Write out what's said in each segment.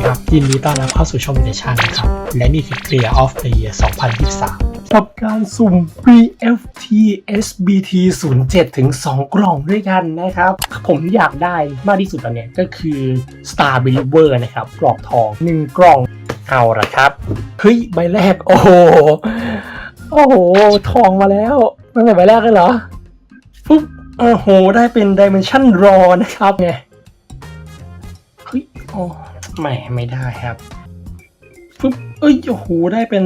ดีครับยินดีต้อนรับเข้าสู่ช่องเดชันนะครับ และนี่คือ Clear of the Year 2023 กับการสุ่ม BFT SBT 07 ถึง 2 กล่องด้วยกันนะครับ ผมอยากได้มากที่สุดตอนนี้ก็คือ Star Believer นะครับกรอบทอง 1 กล่องเอาละครับ เฮ้ย ใบแรก โอ้โห โอ้โห ทองมาแล้วตั้งแต่ใบแรกเลยเหรอปุ๊บโอ้โห ได้เป็น Dimension Raw นะครับไงเฮ้ยโอ้ ไม่ไม่ได้ครับปุ๊บเอ้ยโอ้โหได้เป็น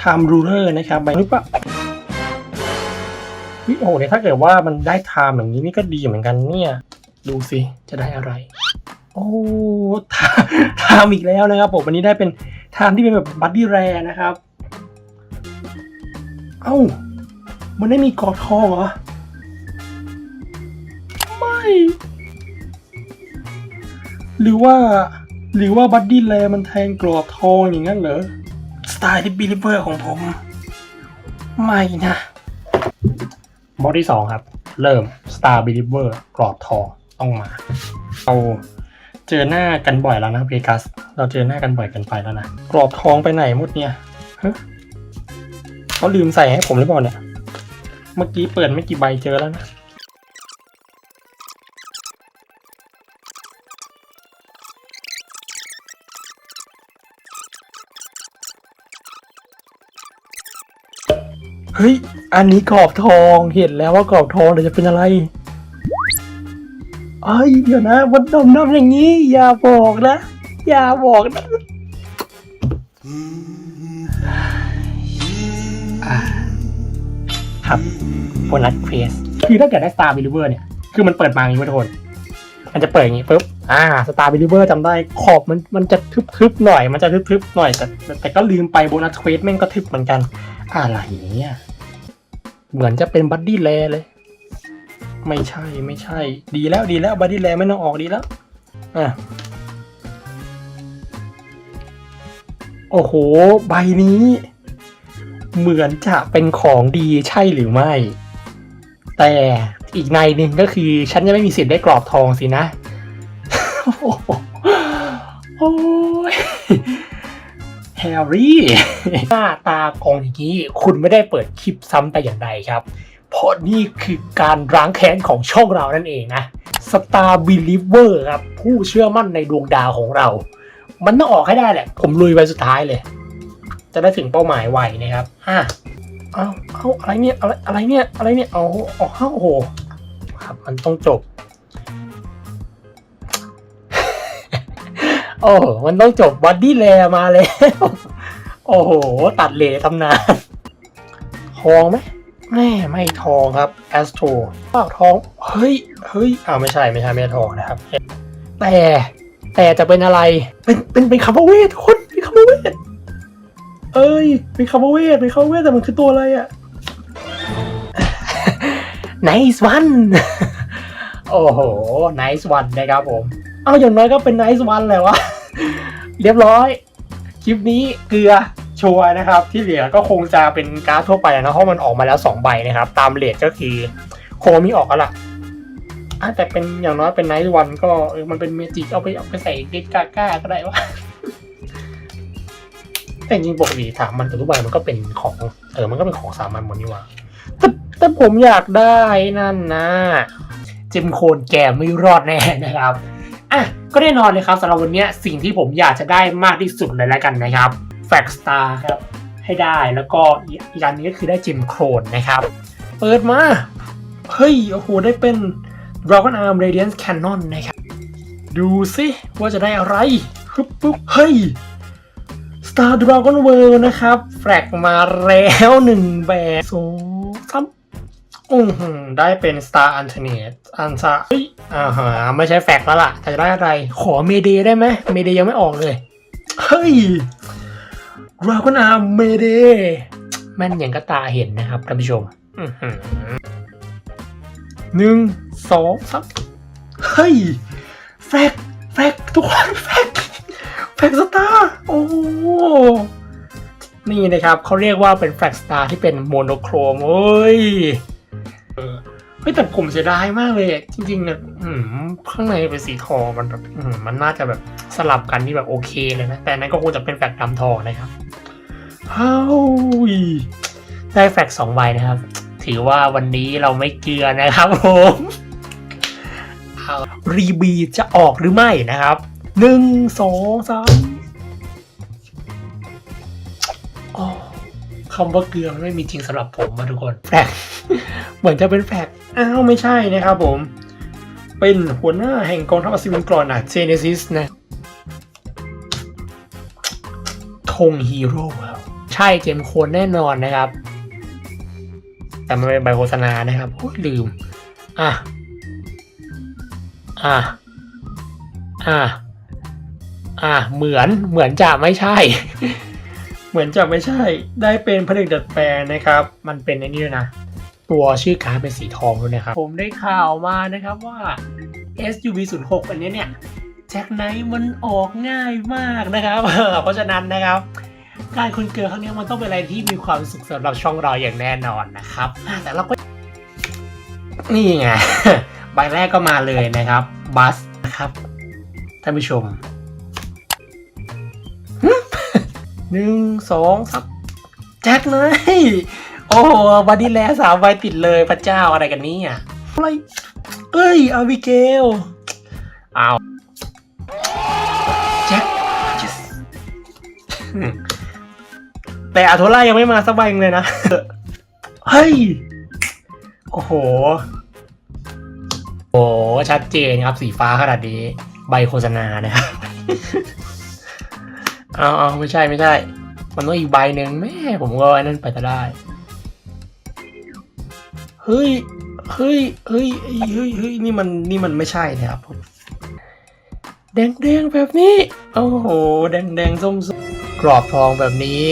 time ruler นะครับใบนี้ปะเฮ้ยโอ้เนี่ยถ้าเกิดว่ามันได้ time อย่างนี้นี่ก็ดีเหมือนกันเนี่ย ดูสิจะได้อะไร โอ้ time อีกแล้วนะครับผมวันนี้ได้เป็น time ที่เป็นแบบบัดดี้แรนะครับ เอ้า มันได้มีกอบทองเหรอ ไม่ หรือว่า หรือว่าบัดดี้แลมันแทงกรอบทองอย่างนั้นเหรอ สไตล์ที่บิลิเวอร์ของผม ไม่นะบอที่สองครับ เริ่ม Star Believer กรอบทองต้องมา เราเจอหน้ากันบ่อยแล้วนะเวกัส เราเจอหน้ากันบ่อยกันไปแล้วนะ กรอบทองไปไหนหมดเนี่ยเขาลืมใส่ให้ผมหรือเปล่าเนี่ย เมื่อกี้เปิดไม่กี่ใบเจอแล้วนะ ฮ้ย อันนี้กรอบทองเห็นแล้วว่ากรอบทองเดี๋ยวจะเป็นอะไรเอ้ยเดี๋ยวนะมันดำน้ำอย่างนี้ อย่าบอกนะ อย่าบอกนะครับโบนัสเควสคือถ้าเกิดได้ Star Believer เนี่ย คือมันเปิดมาอย่างนี้ทุกคนมันจะเปิดอย่างนี้ปุ๊บอ่า Star Believer จำได้ขอบมันมันจะทึบๆหน่อย มันจะทึบๆหน่อยแต่แต่ก็ลืมไปโบนัสเควสแม่งก็ทึบเหมือนกัน อะไรเนี่ย เหมือนจะเป็นบัดดี้แลเลย ไม่ใช่ไม่ใช่ ดีแล้วดีแล้วบัดดี้แลไม่ต้องออกดีแล้ว อะ โอ้โห ใบนี้ เหมือนจะเป็นของดีใช่หรือไม่ แต่อีกในหนึ่งก็คือ ฉันจะไม่มีสิทธิ์ได้กรอบทองสินะ โอ้โห โอ้ยแฮร์รี่หน้าตากองอย่างนี้คุณไม่ได้เปิดคลิปซ้ำแต่อย่างใดครับ เพราะนี่คือการร้างแค้นของช่องเรานั่นเองนะ Star Believer ครับผู้เชื่อมั่นในดวงดาวของเรา มันต้องออกให้ได้แหละ ผมลุยไปสุดท้ายเลย จะได้ถึงเป้าหมายไวนะครับอะเอาเอาอะไรเนี่ยอะไรอะไรเนี่ยอะไรเนี่ยเอาเอาเอาโอ้โหครับมันต้องจบ โอ้มันต้องจบบัดดี้แลมาแล้ว โอ้โห ตัดเลตำนาน ทองไหมแม่ไม่ทองครับแอสโตรอ้าวทอง เฮ้ย เฮ้ยอ้าวไม่ใช่ไม่ใช่ไม่ใช่ทองนะครับ แต่แต่จะเป็นอะไร เป็นเป็นเป็นคาร์บเวททุกคนเป็นคาร์บเวทเอ้ยเป็นคาร์บเวทเป็นคาร์บเวทแต่มันคือตัวอะไรอะ nice one โอ้โห nice one นะครับผม เอาอย่างน้อยก็เป็น nice one แหละวะ เรียบร้อย คลิปนี้เกลือชัวนะครับ ที่เหลือก็คงจะเป็นการ์ดทั่วไปนะเพราะมันออกมาแล้ว 2 ใบนะครับ ตามเลทก็คือโคมีออกแล้วล่ะแต่เป็นอย่างน้อยเป็นไนท์วันก็มันเป็นเมจิกเอาไปเอาไปใส่เด็กกาก้าก็ได้วะแต่จริงปกติถามมันแต่ทุกใบมันก็เป็นของเออมันก็เป็นของสามัญหมดนี่ว่าแต่แต่ผมอยากได้นั่นนะเจมโคนแกไม่รอดแน่นะครับ อะก็แน่นอนเลยครับสำหรับวันนี้สิ่งที่ผมอยากจะได้มากที่สุดเลยแล้วกันนะครับแฟกสตาร์ครับให้ได้แล้วก็อีกอีกอันนี้ก็คือได้จิมโครนนะครับ เปิดมา เฮ้ย โอ้โห ได้เป็น Dragon Arm Radiance Cannon นะครับ ดูสิว่าจะได้อะไรปึ๊บปึ๊บเฮ้ย Star Dragon World นะครับ แฟลกมาแล้วหนึ่งแบบสองสาม อือได้เป็น Star Alternate อันซาเฮ้ยอ่าฮะไม่ใช่แฟกแล้วล่ะ แต่จะได้อะไร ขอเมเดได้ไหมเมเดยังไม่ออกเลย เฮ้ย Dragon Arm เมเดแม่นอย่างก็ตาเห็นนะครับท่านผู้ชมหนึ่งสองสามเฮ้ย แฟกแฟกทุกคนแฟกแฟกสตาร์โอ้โหนี่นะครับเขาเรียกว่าเป็นแฟกสตาร์ที่เป็นโมโนโครมเอ้ย เฮ้ยแต่ผมเสียดายมากเลย จริงๆเนี่ยอืมข้างในเป็นสีทองมันแบบอืมมันน่าจะแบบสลับกันที่แบบโอเคเลยนะ แต่นั้นก็คงจะเป็นแฟกดำทองนะครับเฮ้ยได้แฟกสองใบนะครับ ถือว่าวันนี้เราไม่เกลือนะครับผมรีบีจะออกหรือไม่นะครับหนึ่งสองสามคำว่าเกลือมันไม่มีจริงสำหรับผมมาทุกคนแฟกเหมือนจะเป็นแฟก อ้าวไม่ใช่นะครับผม เป็นหัวหน้าแห่งกองทัพอัศวินกรอนอะเจเนซิสนะธงฮีโร่ครับใช่เจมส์โคนแน่นอนนะครับ แต่มันเป็นใบโฆษณานะครับโอ้ยลืม อะ อะ อะ อะ เหมือนเหมือนจะไม่ใช่ เหมือนจะไม่ใช่ ได้เป็นผลิตดัดแปลงนะครับ มันเป็นอ้นี่ด้วยนะ ตัวชื่อการ์ดเป็นสีทองด้วยนะครับ ผมได้ข่าวมานะครับว่า SUV 0 6อันนี้เนี่ยแจ็คไนท์มันออกง่ายมากนะครับ เพราะฉะนั้นนะครับ การคนเกิดครั้งนี้มันต้องเป็นอะไรที่มีความสุขสำหรับช่องเราอย่างแน่นอนนะครับ แต่เราก็นี่ไงใบแรกก็มาเลยนะครับบัสนะครับท่านผู้ชมหนึ่งสองสามแจ็คเลย โอ้โหบัดดี้แลสามใบติดเลยพระเจ้าอะไรกันนี่ยอะไรเอ้ยอาวิเกลเอาแจ็คแต่อาโทล่ายังไม่มาสักใบเลยนะ เฮ้ย โอ้โห โอ้ชัดเจนครับสีฟ้าขนาดนี้ ใบโฆษณานะครับเอาเอาไม่ใช่ไม่ใช่ มันต้องอีกใบหนึ่งแม่ผมก็ไอ้นั่นไปจะได้ เฮ้ย เฮ้ย เฮ้ย เฮ้ย เฮ้ย นี่มัน นี่มันไม่ใช่นะครับผม แดงแดงแบบนี้ โอ้โห แดงแดงส้มกรอบทองแบบนี้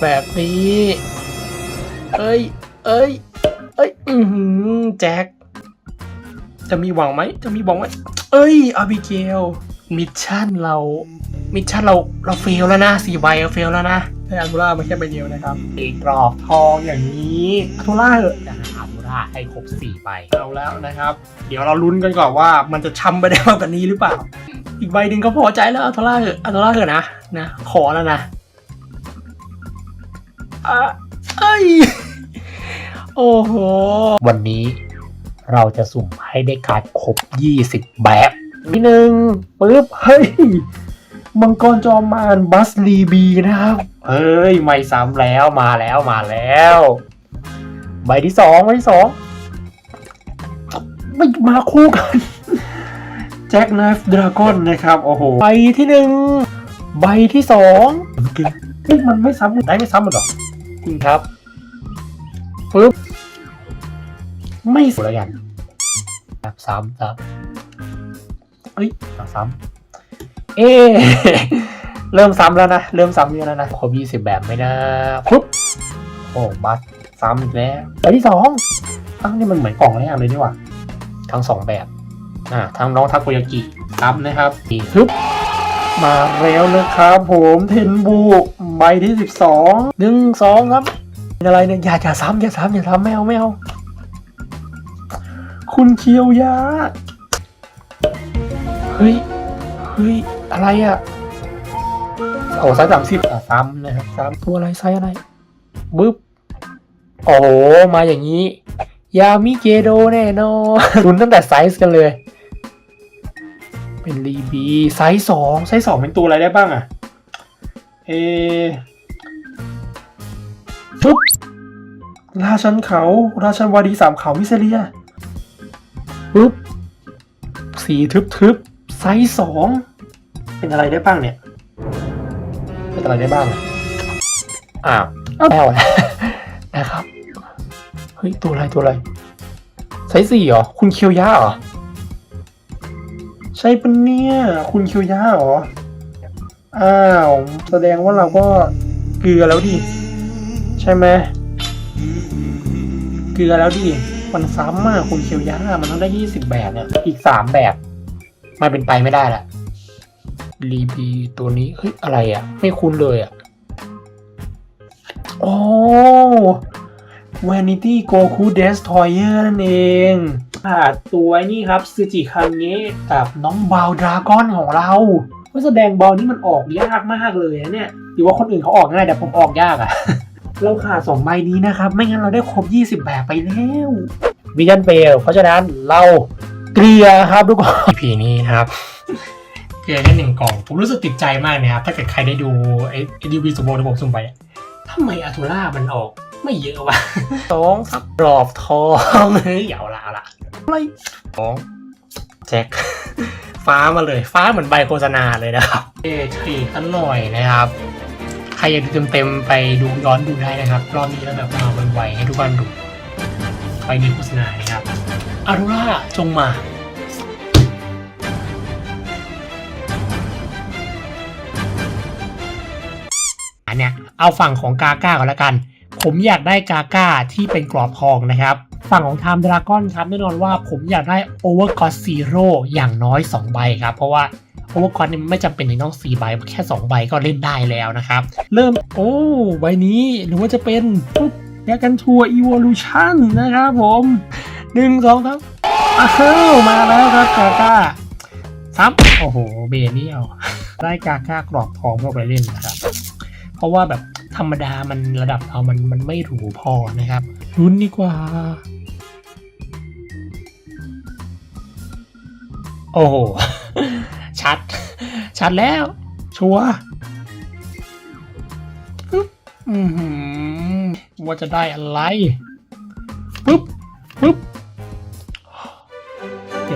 แบบนี้ เอ้ย เอ้ย เอ้ย อือหือแจ็ค จะมีหวังไหม จะมีหวังไหม เอ้ยอาบิเกล มิชชั่นเรามิชชั่นเราเราเฟลแล้วนะสี่ใบเราเฟลแล้วนะให้อัลตูล่ามาแค่ใบเดียวนะครับอีกรอบทองอย่างนี้อัลตูล่าเหอะนะอัลตูล่าให้ครบสี่ใบเอาแล้วนะครับ เดี๋ยวเราลุ้นกันก่อนว่ามันจะช้ำไปได้มากกว่านี้หรือเปล่า อีกใบหนึ่งก็พอใจแล้วอัลตูล่าเหอะอัลตูล่าเหอะนะนะขอแล้วนะอะเอ้ยโอ้โห วันนี้เราจะสุ่มให้ได้การ์ดครบ 20 แบบ นิดนึงปึ๊บ เฮ้ย มังกรจอมมารบัสลีบีนะครับ เฮ้ย ไม่ซ้ำแล้วมาแล้วมาแล้ว ใบที่สองใบที่สองไม่มาคู่กันแจ็คไนฟ์ดราก้อนนะครับ โอ้โห ใบที่หนึ่งใบที่สองมันไม่ซ้ำได้ไม่ซ้ำหรอจริงครับปึ๊บไม่สวยแล้วกันแบบซ้ำซ้ำ เอ้ยเอาซ้ำเอ๊ะเริ่มซ้ำแล้วนะ เริ่มซ้ำเยอะแล้วนะครบยี่สิบแบบไหมนะปุ๊บโอ้บัสซ้ำอีกแล้วใบที่สองอ้าวนี่มันเหมือนกล่องแรกเลยนี่หว่าทั้งสองแบบอ่าทั้งน้องทาโกยากิซ้ำนะครับนี่ฮึบมาแล้วนะครับผมเทนบูใบที่สิบสองหนึ่งสองครับเป็นอะไรเนี่ยอย่าอย่าซ้ำอย่าซ้ำอย่าซ้ำไม่เอาไม่เอาคุณเคียวยาเฮ้ย เฮ้ย อะไรอะ่ะโอ้ไซส์สามสิบอะซ้ำนะครับซ้ำตัวอะไรไซส์อะไรบึ๊บ โอ้โห มาอย่างนี้ ยามิเกโดแน่นอนรุนตั้งแต่ไซส์กันเลย เป็นรีบีไซส์สองไซส์สองเป็นตัวอะไรได้บ้างอะเอปุ๊บราชันเขา ราชันวาดีสามเขามิเซเลียปุ๊บสีทึบๆ ไซส์สองเป็นอะไรได้บ้างเนี่ย เป็นอะไรได้บ้างอะอ้าวแอลนะนะครับเฮ้ยตัวอะไรตัวอะไรไซส์สี่เหรอ คุณเคียวยะเหรอ ใช่ปะเนี่ย คุณเคียวยะเหรอ อ้าว แสดงว่าเราก็เกลือแล้วดิ ใช่ไหมเกลือแล้วดิมันซ้ำอะคุณเคียวยะมันต้องได้ยี่สิบแบบเนี่ย อีกสามแบบ มันเป็นไปไม่ได้ละรีบีตัวนี้เฮ้ยอะไรอะ ไม่คุ้นเลยอะโอ้ Vanity Goku Destroyer นั่นเองขาดตัวนี่ครับซูจิคังเงะกับน้องบาวดราก้อนของเราว่าแสดงบอลนี่มันออกยากมากเลยนะเนี่ยหรือว่าคนอื่นเขาออกง่ายแต่ผมออกยากอะเราขาดสองใบนี้นะครับ ไม่งั้นเราได้ครบ 20 แบบไปแล้ววิจันเปลเพราะฉะนั้นเรา เกลียครับทุกคนพีนี้นะครับ เกลียแค่หนึ่งกล่อง ผมรู้สึกติดใจมากนะครับ ถ้าเกิดใครได้ดูไอ้ไอ้ดีวีสโบที่ผมสุ่มไปอะทำไมอาทูล่ามันออกไม่เยอะวะสองสับรอบทองเฮ้ยเอาละเอาละอะไรสองแจ็คฟ้ามาเลย ฟ้าเหมือนใบโฆษณาเลยนะครับเอทีกันหน่อยนะครับ ใครอยากดูเต็มๆไปดูย้อนดูได้นะครับ รอบนี้แล้วแบบมาไวๆให้ทุกคนดูไปมีโฆษณานะครับ อารูล่าจงมาอันเนี้ยเอาฝั่งของกาก้าก่อนละกัน ผมอยากได้กาก้าที่เป็นกรอบทองนะครับ ฝั่งของไทม์ดราก้อนครับแน่นอนว่าผมอยากได้ Overclock Zero อย่างน้อย 2 ใบครับ เพราะว่า Overclock เนี่ยไม่จำเป็นต้อง4ใบแค่ 2 ใบก็เล่นได้แล้วนะครับ เริ่มโอ้ใบนี้หรือว่าจะเป็นปุ๊บยากันทัวร์ Evolution นะครับผม หนึ่งสองครับอ้าวมาแล้วครับกาก้าซับโอ้โห เบเนียลได้กาก้ากรอบทองเข้าไปเล่นนะครับ เพราะว่าแบบธรรมดามันระดับเรามันมันไม่หรูพอนะครับรุ้นดีกว่า โอ้โห ชัด ชัดแล้ว ชัวร์อือหือว่าจะได้อะไร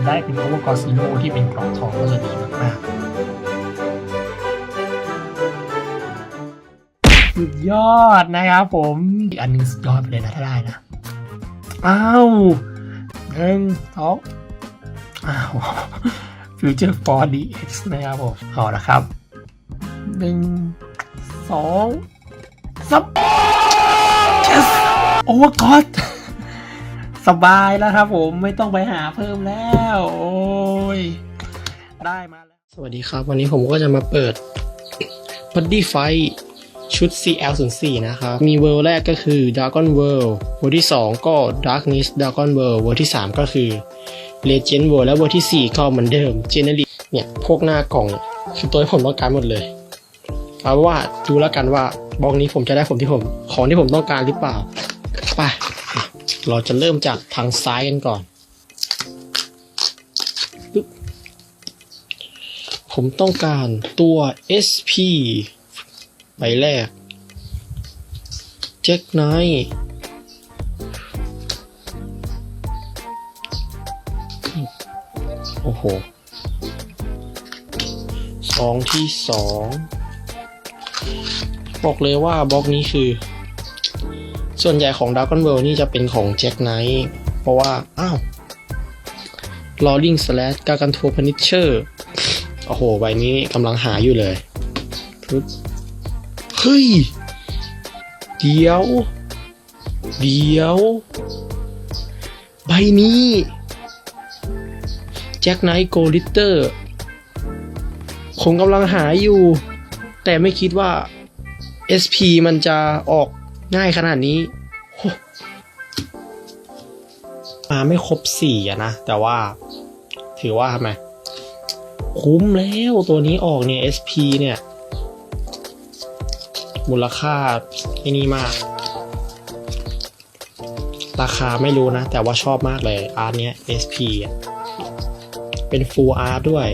ได้เป็นโอเวอร์กอซิโนที่เป็นกรอบทองก็จะดีมากๆ สุดยอดนะครับผมอีกอันหนึงสุดยอดไปเลยนะถ้าได้นะ อ้าวหนึ่งสองอ้าว Future 4DX นะครับผมเอาละครับหนึ่งสองซับ yes โอ้กอด สบายแล้วครับผมไม่ต้องไปหาเพิ่มแล้ว โอ้ย ได้มาแล้ว สวัสดีครับ วันนี้ผมก็จะมาเปิด b o d y f i g h ชุด CL04 นะครับ มีเวลแรกก็คือ Dragon World เวลที่ 2 ก็ Darkness Dragon World เวลที่ 3 ก็คือ Legend World และเวลที่ 4 ก็เหมือนเดิม Generic เนี่ยพวกหน้ากล่องคือตัวที่ผมต้องการหมดเลยเอาว่าดูแล้วกันว่าบล็อกนี้ผมจะได้ผมที่ผม ของที่ผมต้องการหรือเปล่าไป เราจะเริ่มจากทางซ้ายกันก่อน ผมต้องการตัว SP ใบแรก เจ็คไนโอ้โหสองที่สองบอกเลยว่าบล็อกนี้คือ ส่วนใหญ่ของ Dragon World นี่จะเป็นของแจ็คไนท์เพราะว่า อ้าว Rolling Slash กากันทัวร์พนิชเชอร์โอ้โห ใบนี้กำลังหาอยู่เลยเฮ้ย เดี๋ยว เดี๋ยว ใบนี้แจ็คไนท์โกลิเตอร์ผมกำลังหาอยู่ แต่ไม่คิดว่า SP มันจะออก ง่ายขนาดนี้มาไม่ครบสี่อะนะ แต่ว่าถือว่าทำไมคุ้มแล้วตัวนี้ออกเนี่ย SP เนี่ย มูลค่าไอ้นี่มาก ราคาไม่รู้นะ แต่ว่าชอบมากเลยอาร์ตเนี้ย SP เป็น full art ด้วย